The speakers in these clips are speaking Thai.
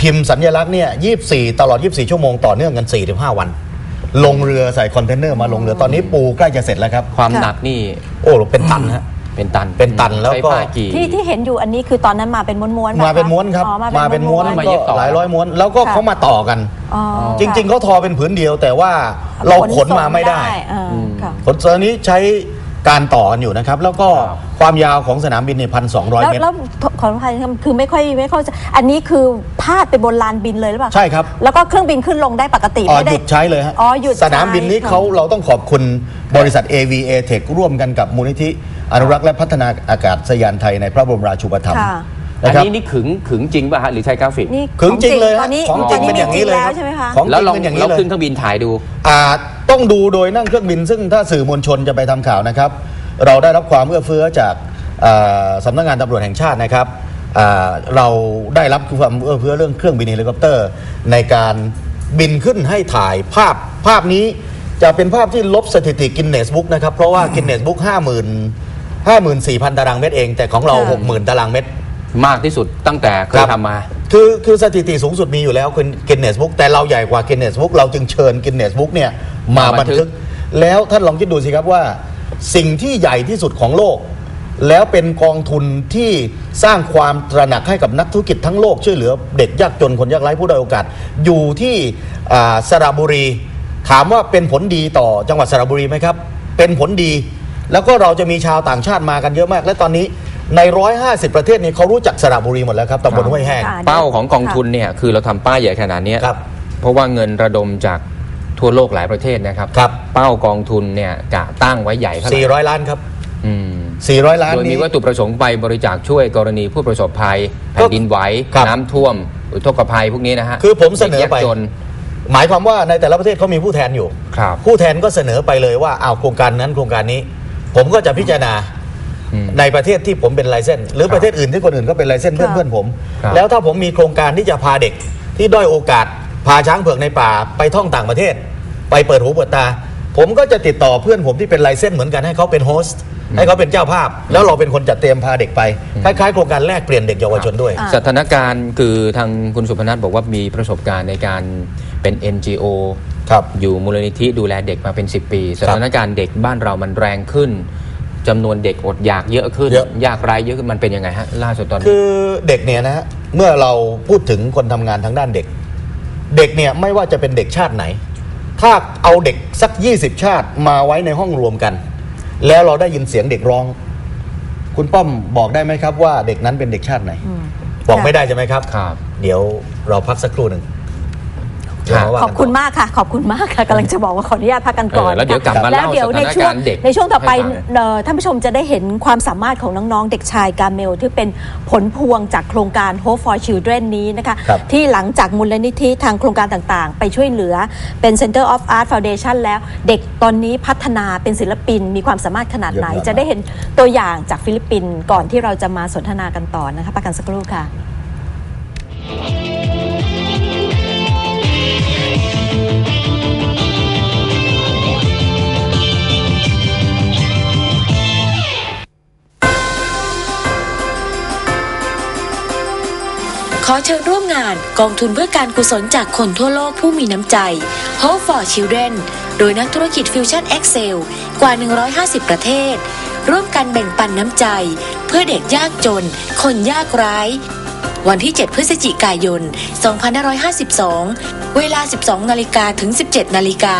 พิมพ์สัญลักษณ์เนี่ย24 ตลอด 24 ชั่วโมงต่อเนื่องกัน 45 วัน ลงเรือใส่คอนเทนเนอร์มาลงเรือตอนนี้ปูใกล้จะเสร็จแล้วครับ ความค่ะหนักนี่โอ้เป็นตันฮะ เป็นตันเป็นตันแล้วก็ ใช้ผ้ากี่ ที่ที่เห็นอยู่อันนี้คือตอนนั้นมาเป็นม้วนๆมาเป็นม้วนครับ อ๋อมาเป็นม้วนมาก็เย็บต่อ หลายร้อยม้วน แล้วก็ค่ะเขามาต่อกัน อ๋อจริงๆเขาทอเป็นผืนเดียว แต่ว่าเราขนมาไม่ได้ อ่าค่ะ ขนตอนนี้ใช้ การต่อกันอยู่นะครับ แล้วก็ครับความยาวของสนามบินเนี่ยพันสองร้อยแล้วเมตร แล้วขออภัยครับคือไม่ค่อยไม่ค่อยจะอันนี้คือพาดไปบนลานบินเลยหรือเปล่าใช่ครับ แล้วก็เครื่องบินขึ้นลงได้ปกติอ๋อไม่หได้ ยุดใช้เลยฮะอ๋อหยุดสนามบินนี้ใช้เขาเราต้องขอบคุณบริษัท AVA Tech ร่วมกันกับมูลนิธิอนุรักษ์และพัฒนาอากาศยานไทยในพระบรมราชูปถัมภ์ค่ะ อันะนครับ นี้นี่ขึงขึงจริงป่ะฮะหรือใช้กราฟิกนี่ขึงจริงเลยตอฮะนนี้ของตจริองนนี้เป็นมีอย่างจรินี้งเลยแล้วครับใช่ไหมคะ ของจแล้วริงลองเป็นอย่างเรานี้เลยขึ้นเครื่องบินถ่ายดู อ่า ต้องดูโดยนั่งเครื่องบิน ซึ่งถ้าสื่อมวลชนจะไปทำข่าวนะครับ เราได้รับความเอื้อเฟื้อจากอ่าสำนักงานตำรวจแห่งชาตินะครับอ่าเราได้รับความเอื้อเฟื้อเรื่องเครื่องบินเฮลิคอปเตอร์ ในการบินขึ้นให้ถ่ายภาพภาพนี้จะเป็นภาพที่ลบสถิติกินเนสบุ๊กนะครับ เพราะว่ากินเนสบุ๊กห้าหมื่นห้าหมื่นสี่พันตารางเมตรเอง แต่ของเราค่ะหกหมื่นตารางเมตร มากที่สุดตั้งแต่เคคยรับ ทำมา คือคือสถิติสูงสุดมีอยู่แล้วคือกินเนสบุ๊กแต่เราใหญ่กว่ากินเนสบุ๊กเราจึงเชิญกินเนสบุ๊กเนี่ยมามาบับันนทึทึกกแล้วท่านลองคิดดูสิครับว่า สิ่งที่ใหญ่ที่สุดของโลก แล้วเป็นกองทุนที่สร้างความตระหนักให้กับนักธุรกิจทั้งโลกช่วยเหลือเด็กยากจนคนยากไร้ผู้ด้อยโอกาส อยู่ที่อ่าสระบุรี ถามว่าเป็นผลดีต่อจังหวัดสระบุรีไหมครับ เป็นผลดี แล้วก็เราจะมีชาวต่างชาติมากันเยอะมาก และตอนนี้ ใน 150 ประเทศนี้เขารู้จักสระบุรีหมดแล้วครับตำบลห้วยแห้ง ค่ะ เป้าของกองทุนเนี่ยคือเราทำป้ายใหญ่ขนาดเนี้ยครับเพราะว่าเงินระดมจากทั่วโลกหลายประเทศนะครับ ครับ เป้ากองทุนเนี่ยจะตั้งไว้ใหญ่เท่าไหร่400 ล้านครับ อืม400 ล้านโดยมีนี้ วัตถุประสงค์ไปบริจาคช่วยกรณีผู้ประสบภัยแผ่นดินไหวครับน้ำท่วม อุทกภัยพวกนี้นะฮะคือผมเสนอไป ด็กยากจน หมายความว่าในแต่ละประเทศเขามีผู้แทนอยู่ ครับ ผู้แทนก็เสนอไปเลยว่าเอาวโครงการนั้นโครงการนี้ ผมก็จะพิจารณาอืม ในประเทศที่ผมเป็นไลเซนส์หรือครับประเทศอื่นที่คนอื่นก็เป็นไลเซนส์เพื่อนค่ะเพื่อนผมครับแล้วถ้าผมมีโครงการที่จะพาเด็กที่ด้อยโอกาส พาช้างเผือกในป่าไปท่องต่างประเทศ ไปเปิดหูเปิดตา ผมก็จะติดต่อเพื่อนผมที่เป็นไลเซนส์เหมือนกันให้เขาเป็นโฮสต์ให้เขาเป็นเจ้าภาพ แล้วเราเป็นคนจัดเตรียมพาเด็กไป คล้ายๆโครงการแลกเปลี่ยนเด็กเยาวชนด้วยอ่าสถานการณ์คือทางคุณสุพนัทบอกว่ามีประสบการณ์ในการเป็น NGO ครับอยู่มูลนิธิดูแลเด็กมาเป็น 10 ปี สถานการณ์เด็กบ้านเรามันแรงขึ้น จำนวนเด็กอดอยากเยอะขึ้น เยอะ ยากไร้เยอะขึ้นมันเป็นยังไงฮะล่าสุดตอนนี้ คือเด็กเนี่ยนะฮะเมื่อเราพูดถึงคนทำงานทางด้านเด็ก เด็กเนี่ยไม่ว่าจะเป็นเด็กชาติไหน ถ้าเอาเด็กสัก 20 ชาติมาไว้ในห้องรวมกัน แล้วเราได้ยินเสียงเด็กร้อง คุณป้อมบอกได้ไหมครับว่าเด็กนั้นเป็นเด็กชาติไหน บอกไม่ได้ใช่ไหมครับ ครับ เดี๋ยวเราพักสักครู่หนึ่ง เดี๋ยวมาว่าขอบกันคุณต่มากค่ะ ขอบคุณมากค่ะกำลังจะบอกว่าขออนุญาตพักกันก่อนเออแล้วเดี๋ยวกลับมาแล้วเดี๋ยวในเล่าช่วงสถานการณ์เด็กในช่วงต่อไปให้ฟังเอ่อท่านผู้ชมจะได้เห็นความสามารถของน้องๆ เด็กชายกาเมล ที่เป็นผลพวงจากโครงการ Hope for Children นี้นะคะ ครับ ที่หลังจากมูลนิธิทางโครงการต่างๆ ไปช่วยเหลือเป็น Center of Art Foundation แล้วเด็กตอนนี้พัฒนาเป็นศิลปิน มีความสามารถขนาดไหนเยี่ยมมากจะได้เห็นตัวอย่างจากฟิลิปปินส์ก่อนที่เราจะมาสนทนากันต่อนะคะพักกันสักครู่ค่ะ อเชิญร่วมงานกองทุนเพื่อการกุศลจากคนทั่วโลกผู้มีน้ำใจ Hope for Children โดยนักธุรกิจ Fusion Excel กว่า 150 ประเทศ ร่วมกันแบ่งปันน้ำใจ เพื่อเด็กยากจน คนยากไร้วันที่ 7 พฤศจิกายน 2552 เวลา 12 นาฬิกาถึง 17 นาฬิกา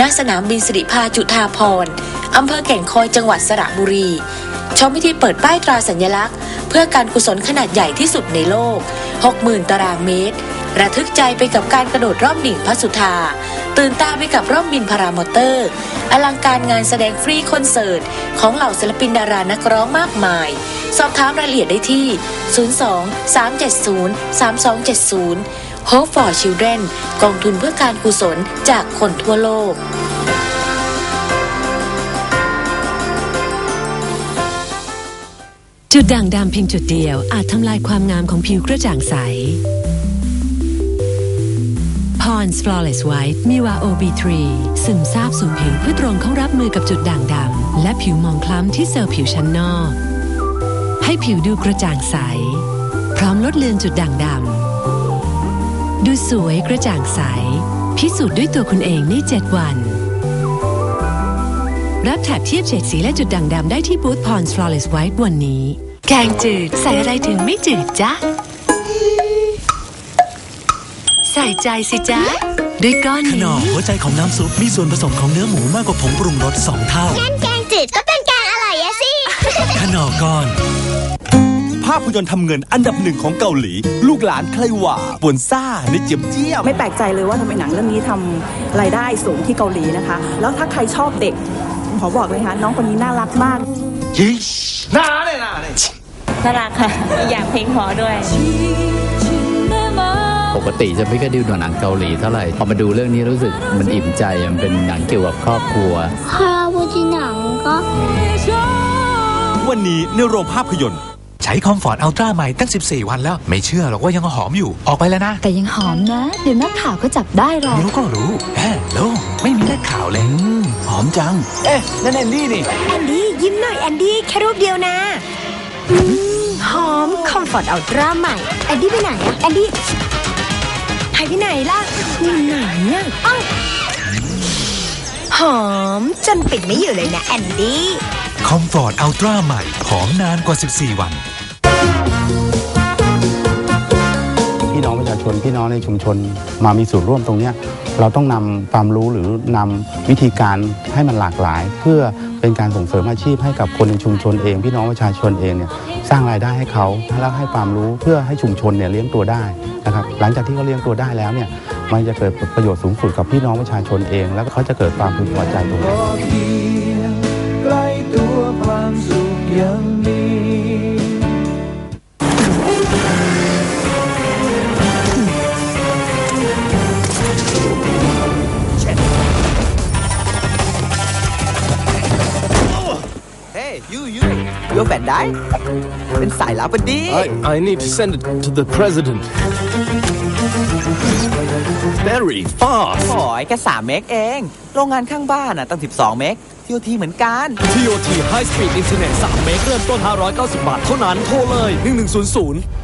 ณ สนามบินสิริพาจุฑาภรอำเภอแก่งคอยจังหวัดสระบุรี ชมพิธีเปิดป้ายตราสัญลักษณ์ เพื่อการกุศลขนาดใหญ่ที่สุดในโลก 60,000 ตารางเมตร ระทึกใจไปกับการกระโดดร่อมดิ่งพระสุธา ตื่นตาไปกับร่อมบินพารามอเตอร์ อลังการงานแสดงฟรีคอนเสิร์ต ของเหล่าศิลปินดารานักร้องมากมาย สอบถามรายละเอียดได้ที่ 02 370 3270 Hope for Children กองทุนเพื่อการกุศลจากคนทั่วโลก จุดด่างดำเพียงจุดเดียวอาจทำลายความงามของผิวกระจ่างใส Pond's Flawless White มีวา OB3 ซึมซาบสู่ผิวเพื่อตรงเข้ารับมือกับจุดด่างดำและผิวหมองคล้ำที่เซลล์ผิวชั้นนอก ให้ผิวดูกระจ่างใส พร้อมลดเลือนจุดด่างดำดูสวยกระจ่างใส พิสูจน์ด้วยตัวคุณเองใน 7 วัน รับแถบเทียบเฉดสีและจุดด่างดำได้ที่บูธพร Flawless White วันนี้ แกงจืดใส่อะไรถึงไม่จืดจ๊ะ ใส่ใจสิจ๊ะ ด้วยก้อนขนอนี้หัวใจของน้ำซุปมีส่วนผสมของเนื้อหมูมากกว่าผงปรุงรส2เท่างั้นแกงจืดก็เป็นแกงอร่อยอะสิ ขนอก้อน ภาพยนตร์ทำเงินอันดับหนึ่งของเกาหลี ลูกหลานใครหว่าปวนซ่าในเจียมเจียม ไม่แปลกใจเลยว่าทำไมหนังเรื่องนี้ทำรายได้สูงที่เกาหลีนะคะ แล้วถ้าใครชอบเด็ก ขอบอกเลยค่ะน้องคนนี้น่ารักมากน่ารักค่ะอยากเพลงพอด้วย ปกติจะไม่ค่อยดูหนังเกาหลีเท่าไหร่ พอมาดูเรื่องนี้รู้สึกมันอิ่มใจ มันเป็นหนังเกี่ยวกับครอบครัวคาราบูจิหนังก็วันนี้ในโรงภาพยนตร์ใช้คอมฟอร์ตอัลตร้าใหม่ตั้ง 14 วันแล้ว ไม่เชื่อหรอกว่ายังหอมอยู่ออกไปแล้วนะ แต่ยังหอมนะ เดี๋ยวนักข่าวก็จับได้หรอกรู้ก็รู้แฮ่โลไม่มีนัก ข่าวเลยอืมหอมจัง เอ๊ะนั่นแอนดี้นี่ แอนดี้ยิ้มหน่อยแอนดี้แค่รูปเดียวนะอืมหอมคอมฟอร์ตอัลตร้าใหม่ แอนดี้ไปไหนอะแอนดี้หายไปไหนล่ะอยู่ไหนอะเอ้าหอมจนปิดไม่อยู่เลยนะแอนดี้คอมฟอร์ตอัลตร้าใหม่หอมนานกว่า 14 วัน พี่น้องประชาชนพี่น้องในชุมชนมามีส่วนร่วมตรงเนี้ย เราต้องนำความรู้หรือนำวิธีการให้มันหลากหลาย เพื่อเป็นการส่งเสริมอาชีพให้กับคนในชุมชนเอง พี่น้องประชาชนเองเนี่ยสร้างรายได้ให้เขาแล้วให้ความรู้เพื่อให้ชุมชนเนี่ยเลี้ยงตัวได้นะครับหลังจากที่เขาเลี้ยงตัวได้แล้วเนี่ยมันจะเกิดประโยชน์สูงสุดกับพี่น้องประชาชนเอง แล้วเขาจะเกิดความพึงพอใจตรงนี้ ยูยูแฟนได้เป็นสายลับพอดี I, I need to send it to the president very fast โอ้ยแค่3เมกเอง โรงงานข้างบ้านอะตั้ง 12 เมกทีโอทีเหมือนกัน TOT High Speed Internet 3 เมกเริ่มต้น 590 บาท เท่านั้น โทรเลย 1100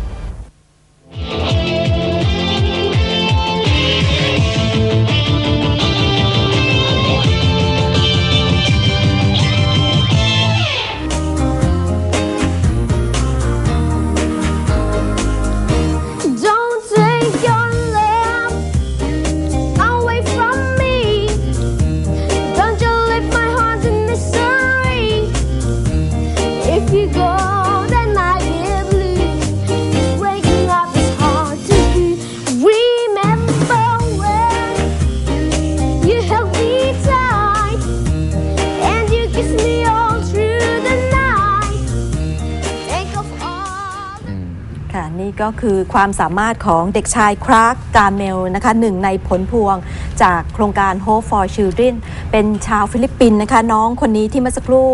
ก็คือความสามารถของเด็กชายครากกาเมลนะคะหนึ่งในผลพวงจากโครงการ Hope for Children เป็นชาวฟิลิปปินส์นะคะน้องคนนี้ที่เมื่อสักครู่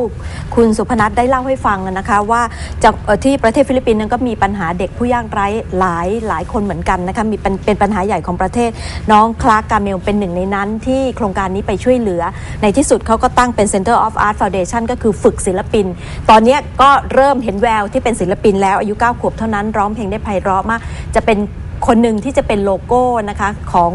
คุณสุพนัทได้เล่าให้ฟังนะคะว่าจากที่ประเทศฟิลิปปินส์นั้นก็มีปัญหาเด็กผู้ยากไร้หลายหลายคนเหมือนกันนะคะมีเป็นเป็นปัญหาใหญ่ของประเทศ น้องคลาร์กกาเมลเป็นหนึ่งในนั้นที่โครงการนี้ไปช่วยเหลือ ในที่สุดเขาก็ตั้งเป็น Center of Art Foundation ก็คือฝึกศิลปิน ตอนนี้ก็เริ่มเห็นแววที่เป็นศิลปินแล้วอายุ9ขวบเท่านั้นร้องเพลงได้ไพเราะมาก จะเป็นคนหนึ่งที่จะเป็นโลโก้นะคะของ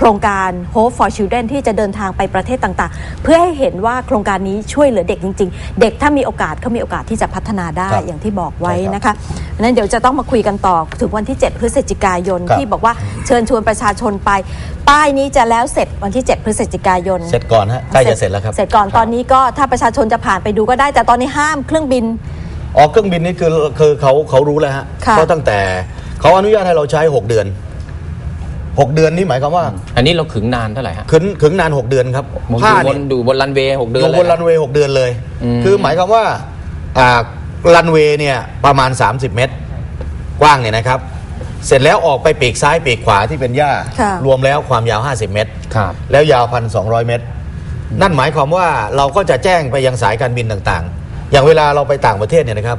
โครงการ Hope for Children ที่จะเดินทางไปประเทศต่างๆ เพื่อให้เห็นว่าโครงการนี้ช่วยเหลือเด็กจริง ๆ เด็กถ้ามีโอกาสเขามีโอกาสที่จะพัฒนาได้ครับอย่างที่บอกไว้ใช่ครับนะคะดังนั้นเดี๋ยวจะต้องมาคุยกันต่อถึงวันที่ 7 พฤศจิกายนครับ ที่บอกว่าเชิญชวนประชาชนไป ป้ายนี้จะแล้วเสร็จวันที่ 7 พฤศจิกายน เสร็จก่อนฮะใกล้จะเสร็จแล้วครับ เสร็จก่อนตอนนี้ก็ถ้าประชาชนจะผ่านไปดูก็ได้แต่ตอนนี้ห้ามเครื่องบิน อ๋อเครื่องบินนี่คือคือเขาเขารู้แล้วฮะค่ะ เพราะตั้งแต่เขาอนุญาตให้เราใช้ 6 เดือน 6 เดือนนี่หมายความว่าอันนี้เราขึงนานเท่าไหร่ฮะขึงขึงนาน 6 เดือนครับผมผ้าอยู่บเนี่นยดูบนรันเวย์หกเดือนอยู่เลยบนรันเวย์6เดือนเลย อืม คือหมายความว่าอ่ารันเวย์เนี่ยประมาณ 30 เมตร กว้างเนี่ยนะครับ เสร็จแล้วออกไปปีกซ้ายปีกขวาที่เป็นหญ้า ค่ะ รวมแล้วความยาว 50 เมตร ครับ แล้วยาวพันสองเมตร นั่นหมายความว่าเราก็จะแจ้งไปยังสายการบินต่างๆ อย่างเวลาเราไปต่างประเทศเนี่ยนะครับ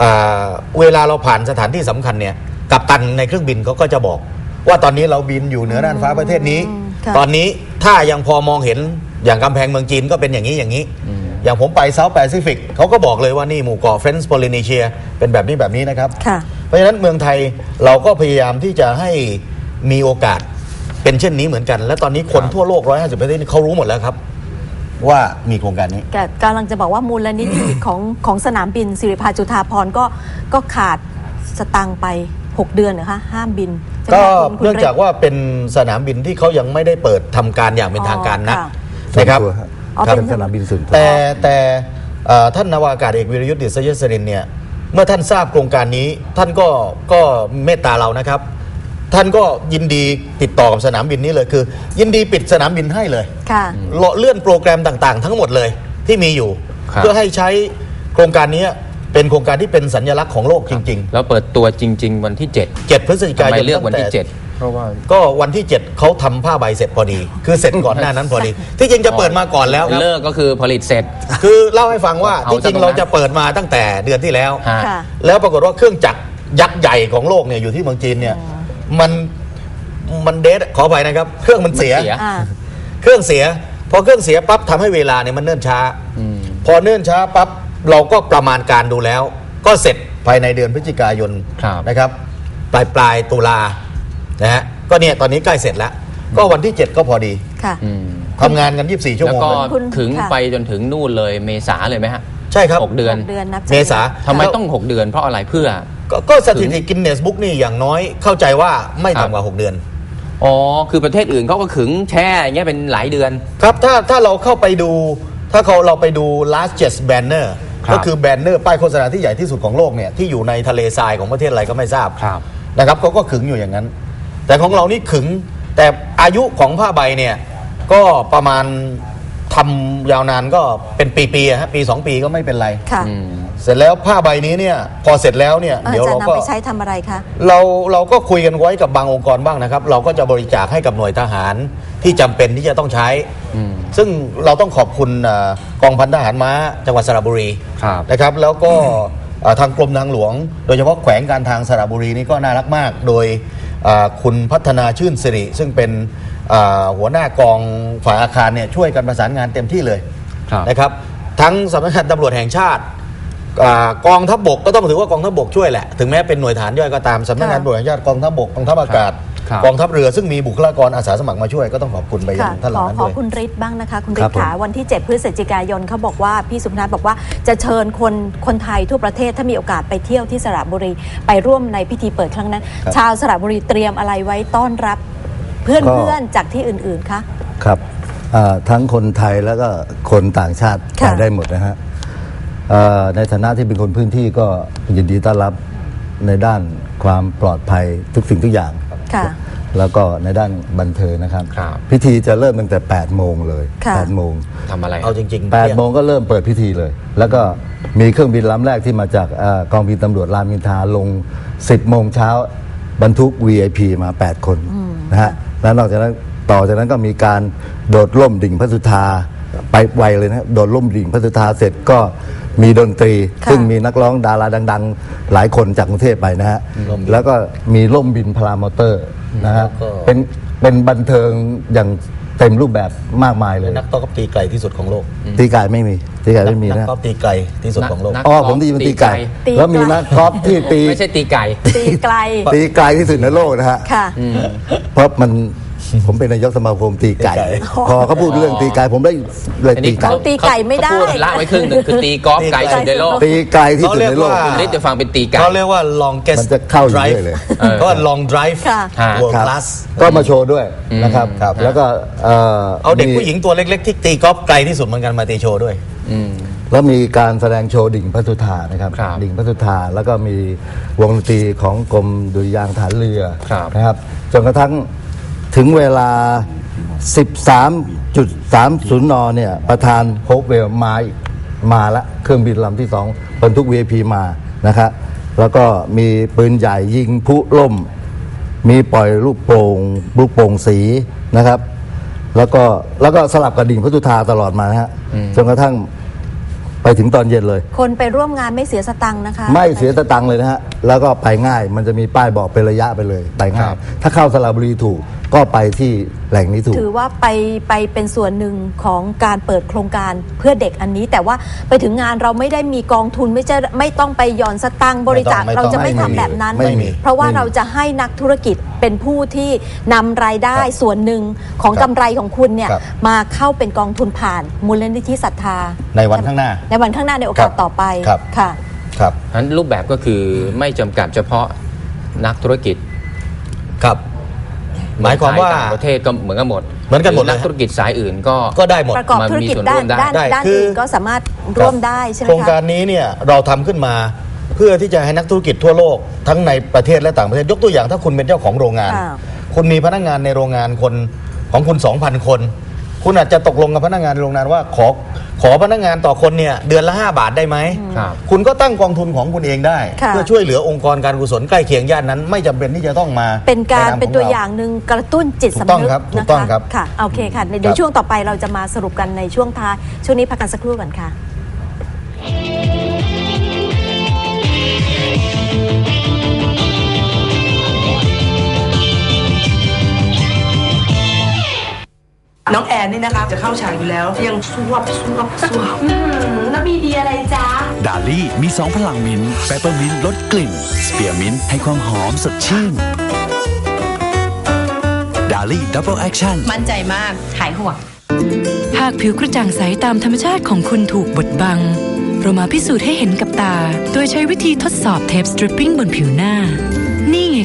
อ่าเวลาเราผ่านสถานที่สำคัญเนี่ยกัปตันในเครื่องบินเขาก็จะบอก ว่าตอนนี้เราบินอยู่เหนือน่านฟ้าประเทศนี้อืมค่ะ ตอนนี้ถ้ายังพอมองเห็นอย่างกำแพงเมืองจีนก็เป็นอย่างนี้อย่างนี้ อย่างผมไปเซาท์แปซิฟิกเขาก็บอกเลยว่านี่หมู่เกาะเฟรนซ์โพลินีเชียเป็นแบบนี้แบบนี้นะครับ ค่ะ เพราะฉะนั้นเมืองไทยเราก็พยายามที่จะให้มีโอกาสเป็นเช่นนี้เหมือนกัน และตอนนี้คนทั่วโลก 150 ประเทศนี่เขารู้หมดแล้วครับ ว่ามีโครงการนี้แต่กำลังจะบอกว่ามูลนิธิ ของของสนามบินสิริภาจุฑาพรณ์ก็ก็ขาดสตังค์ไป 6 เดือนนะคะห้ามบินใช่ไหมก็คะคุณคุณเนื่องจากฤทธิ์ว่าเป็นสนามบินที่เขายังไม่ได้เปิดทำการอย่างเป็นทางการนะอ๋อนะครับอ๋อครับเป็น สนามบินส่วนตัว แต่แต่เอ่อท่านนาวาอากาศเอกวิรยุทธ์ดิษยสรินเนี่ยเมื่อท่านทราบโครงการนี้ท่านก็ก็เมตตาเรานะครับ ท่านก็ยินดีติดต่อกับสนามบินนี้เลยคือ ยินดีปิดสนามบินให้เลยค่ะ เลาะเลื่อนโปรแกรมต่างๆ ทั้งหมดเลยที่มีอยู่ ครับ เพื่อให้ใช้โครงการนี้เป็นโครงการที่เป็นสัญลักษณ์ของโลกจริง แล้วเปิดตัวจริง ๆ วันที่7ๆ7 พฤศจิกาทำไมยนเลือกวันที่ ตั้งแต่7เพราะว่า ก็วันที่ 7เขาทำผ้าใบเสร็จพอดี คือเสร็จก่อนหน้านั้นพอดี ที่จริงจะเปิดมาก่อนแล้วครับเลิกก็คือผลิตเสร็จ คือเล่าให้ฟังว่าเอาที่จริงจากตรงนั้นเราจะเปิดมาตั้งแต่เดือนที่แล้ว ฮะ ค่ะ แล้วปรากฏว่าเครื่องจักรยักษ์ใหญ่ของโลกเนี่ยอยู่ที่เมืองจีนเนี่ย มันมันเดทขออภัยนะครับ เครื่องมันเสียมันเสีย อ่า เครื่องเสีย พอเครื่องเสียปั๊บทำให้เวลาเนี่ยมันเนิ่นช้า อืม พอเนิ่นช้าปั๊บเราก็ประมาณการดูแล้ว ก็เสร็จภายในเดือนพฤศจิกายนครับ นะครับ ปลายปลายตุลานะฮะก็เนี่ยตอนนี้ใกล้เสร็จแล้ว ก็วันที่ 7 ก็พอดีค่ะ อืมทำงานกัน 24 ชั่วแล้วโมงก็เลยคุณถึงค่ะ ไปจนถึงนู่นเลยเมษาเลยไหมฮะใช่ครับหกเดือนหกเดือนนับจากเมษาทำไมต้อง6เดือนเพราะอะไรเพื่อ ก็ก็สถิติกินเนสบุ๊กนี่อย่างน้อยเข้าใจว่าไม่ต่ำกว่า 6 เดือน อ๋อ คือประเทศอื่นเขาก็ขึงแช่อย่างเงี้ยเป็นหลายเดือน ครับถ้าถ้าเราเข้าไปดู ถ้าเขาเราไปดู largest banner ครับก็คือแบนเนอร์ป้ายโฆษณาที่ใหญ่ที่สุดของโลกเนี่ยที่อยู่ในทะเลทรายของประเทศอะไรก็ไม่ทราบครับนะครับเขาก็ขึงอยู่อย่างนั้น แต่ของเรานี่ขึงแต่อายุของผ้าใบเนี่ยก็ประมาณทำยาวนานก็เป็นปีๆอะฮะปี 2 ปีก็ไม่เป็นไร ค่ะ อืม เสร็จแล้วผ้าใบนี้เนี่ยพอเสร็จแล้วเนี่ยเออเดี๋ยวจะเรานำก็ ไปใช้ทำอะไรคะ เราเราก็คุยกันไว้กับบางองค์กรบ้างนะครับ เราก็จะบริจาคให้กับหน่วยทหารที่จำเป็นที่จะต้องใช้อืมซึ่งเราต้องขอบคุณเอ่อกองพันทหารม้าจังหวัดสระบุรีครับ นะครับ แล้วก็เอ่อทางกรมทางหลวง โดยเฉพาะแขวงการทางสระบุรีนี่ก็น่ารักมาก โดยเอ่อคุณพัฒนาชื่นสิริ ซึ่งเป็นเอ่อหัวหน้ากองฝ่ายอาคารเนี่ยช่วยกันประสานงานเต็มที่เลยครับ นะครับ ทั้งสำนักงานตำรวจแห่งชาติอ่า กองทัพบกก็ต้องถือว่ากองทัพบกช่วยแหละ ถึงแม้เป็นหน่วยฐานย่อยก็ตามสำนักงานตำรวจแห่งชาติกองทัพบกกองทัพอากาศครับกองทัพเรือซึ่งมีบุคลากรอาสาสมัครมาช่วยก็ต้องขอบคุณไปยัค่ะงท่านเหขล่าอนั้นขอด้วยคุณฤทธิ์บ้างนะคะ คุณฤครัทบธิ์ขาวันที่ 7 พฤศจิกายนเขาบอกว่าพี่สุพนัทบอกว่าจะเชิญคนคนไทยทั่วประเทศถ้ามีโอกาสไปเที่ยวที่สระบุรีไปร่วมในพิธีเปิดครั้งนั้นครับชาวสระบุรีเตรียมอะไรไว้ต้อนรับ เพื่อนก็เพื่อนจากที่อื่นๆคะครับอ่าทั้งคนไทยแล้วก็คนต่างชาติค่ะไปได้หมดนะฮะเอ่อ ในฐานะที่เป็นคนพื้นที่ก็ยินดีต้อนรับในด้านความปลอดภัยทุกสิ่งทุกอย่าง ค่ะ แล้วก็ในด้านบันเทิงนะครับ ครับ พิธีจะเริ่มตั้งแต่ 8 โมงเลยค่ะ 8โมง ทำอะไรเอาจริง8โมงก็เริ่มเปิดพิธีเลย แล้วก็มีเครื่องบินลำแรกที่มาจากเออกองบินตำรวจรามอินทราลง 10 โมงเช้าบรรทุก VIP มา 8 คนนะฮะ แล้วนอกจากนั้นต่อจากนั้นก็มีการโดดร่มดิ่งพระสุธาไปไวเลยนะ โดดร่มดิ่งพระสุธาเสร็จก็ มีดนตรี ค่ะ ซึ่งมีนักร้องดาราดัง ๆ หลายคนจากกรุงเทพไปนะฮะ ร่มบินแล้วก็มีร่มบินพลามอเตอร์นะฮะ แล้วก็ เป็นเป็นบันเทิงอย่างเต็มรูปแบบมากมายเลยนักตอกตีไกลที่สุดของโลกตีไก่ไม่มี ตีไก่ไม่มีนักนะกอล์ฟตีไกลที่สุดของโลก นักอ๋อกอล์ฟผมได้ยินว่าตีไก่ตีไก่ แล้วมีนักกอล์ฟที่ตี ไม่ใช่ตีไก่ ตีไกล ตีไกลที่สุดในโลกนะฮะ ค่ะ เพราะมัน ผมเป็นนายกสมาคมตีไก่ตีไก่ พอเขาพูดเรื่องตีไก่ผมได้เลยอันตีนี้ไก่เขาตีไก่ไม่ได้ เขาพูละไว้ครึ่งหนึ่งคือตีกอล์ฟไก่สุดในโลกตีไกลที่สุดในโลกเขาเรียกว่าคุณฤทธิ์จะฟังเป็นตีไก่ เขาเรียกว่า longest มันจะเข้าอยู่ drive เรื่อยเลยเออก็ long drive ค่ะ world ครับ class ก็มาโชว์ด้วยนะครับครับแล้วก็เอ่อเอาเด็กมีผู้หญิงตัวเล็ก ๆ ที่ตีกอล์ฟไกลที่สุดเหมือนกันมาตีโชว์ด้วยอืมแล้วมีการแสดงโชว์ดิ่งพระสุธานะครับ ครับดิ่งพระสุธาแล้วก็มีวงดนตรีของกรมดุริยางค์ฐานเรือครับ นะครับจนกระทั่ง ถึงเวลา 13.30 น เนี่ย ประธานโฮปเวลมาอีกมาละเครื่องบินลำที่สองบรรทุก VIP มานะครับแล้วก็มีปืนใหญ่ยิงพลุล่ม มีปล่อยลูกโป่งลูกโป่งสีนะครับ แล้วก็แล้วก็สลับกระดิ่งพระสุธาตลอดมานะฮะจนกระทั่งไปถึงตอนเย็นเลย คนไปร่วมงานไม่เสียสตังค์นะคะ ไม่เสียสตังค์เลยนะฮะ แล้วก็ไปง่าย มันจะมีป้ายบอกเป็นระยะไปเลย ไปง่าครัยบถ้าเข้าสระบุรีถูกก็ไปที่แหล่งนี้ถูก ถือว่าไปไปเป็นส่วนหนึ่งของการเปิดโครงการเพื่อเด็กอันนี้ แต่ว่าไปถึงงานเราไม่ได้มีกองทุนไม่จะไม่ต้องไปหย่อนสตังค์บริจาคไม่ต้องเราจะไม่ไม่ทำมีแบบนั้น ไม่มีเพราะว่าไม่มีเราจะให้นักธุรกิจเป็นผู้ที่นำรายได้ครับส่วนหนึ่งของครับกำไรของคุณเนี่ยครับ มาเข้าเป็นกองทุนผ่านมูลนิธิศรัทธาในวันข้างหน้า ในวันข้างหน้าในโอกาสครับต่อไปครับ ค่ะ ครับนั้นรูปแบบก็คือไม่จำกัดเฉพาะนักธุรกิจครับ หมายความว่า ต่างประเทศก็เหมือนกันหมดเหมือนกันหมดรือนักเลย ธุรกิจสายอื่นก็ ก็ได้หมด ประกอบธุรกิจมามีส่วนด้าร่วนมได้ด้านได้ด้านคืออื่นก็สามารถร่วมได้ใช่ไหมโครงคะ การนี้เนี่ยเราทำขึ้นมาเพื่อที่จะให้นักธุรกิจทั่วโลกทั้งในประเทศและต่างประเทศยกตัวอย่างถ้าคุณเป็นเจ้าของโรงงาน ค่ะ คุณมีพนักงานในโรงงานคนของคุณ 2,000 คน คุณอาจจะตกลงกับพนักงานในโรงงานว่าขอ ขอพนักงานต่อคนเนี่ยเดือนละ 5 บาทได้ไหม ครับ คุณก็ตั้งกองทุนของคุณเองได้ ค่ะ เพื่อช่วยเหลือองค์กรการกุศลใกล้เคียงย่านนั้น ไม่จำเป็นที่จะต้องมาเป็นการในมเป็นขตัวรอย่างหนึ่งกระตุ้นจิตถูกสำต้องนึกครับถูนะกต้องคะครับค่ะโอเคค่ะ เดี๋ยวครับ ช่วงต่อไปเราจะมาสรุปกันในช่วงท้ายช่วงนี้พักกันสักครู่ก่อนค่ะ น้องแอนนี่นะคะ จะเข้าฉากอยู่แล้ว ยังสวบสวบสวบแล้วมีดีอะไรจ๊ะ ดาลี่มี2พลังมิ้นท์เปปเปอร์มิ้นท์ลดกลิ่น สเปียร์มิ้นท์ให้ความหอมสดชื่นดาลี่ดับเบิลแอคชั่นมั่นใจมาก หายห่วงหากผิวกระจ่างใสตามธรรมชาติของคุณถูกบดบัง เรามาพิสูจน์ให้เห็นกับตา โดยใช้วิธีทดสอบเทปสตริปปิ้งบนผิวหน้านี่ไง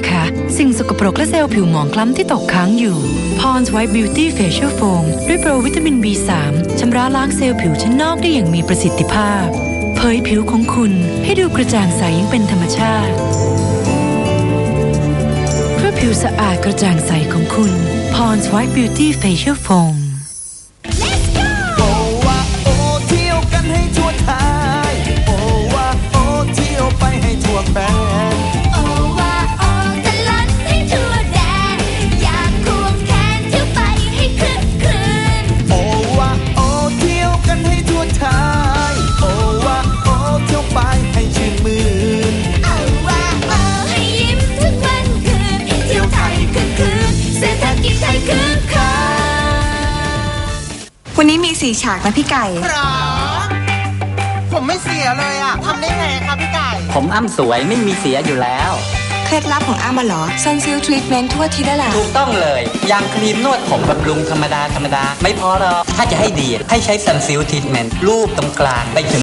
คะ สิ่งสกปรกและเซลล์ผิวหมองคล้ำที่ตกค้างอยู่ Pond's White Beauty Facial Foam ด้วยโปรวิตามิน B3 ชำระล้างเซลล์ผิวชั้นนอกได้อย่างมีประสิทธิภาพ เผยผิวของคุณให้ดูกระจ่างใสยังเป็นธรรมชาติ เพื่อผิวสะอาดกระจ่างใสของคุณ Pond's White Beauty Facial Foam สี่ฉากนะพี่ไก่ผมไม่เสียเลยอะทำได้ไงครับพี่ไก่ ผมอ้ำสวยไม่มีเสียอยู่แล้ว เคล็ดลับของอ้ามาเหรอซันซิลทรีทเมนต์ทั่วอาทิตย์ได้ละถูกต้องเลยยางครีมนวดผมบำรุงธรรมดาธรรมดา ไม่พอหรอกถ้าจะให้ดี ให้ใช้ซันซิลทีทเมนต์รูปตรงกลางไปถึง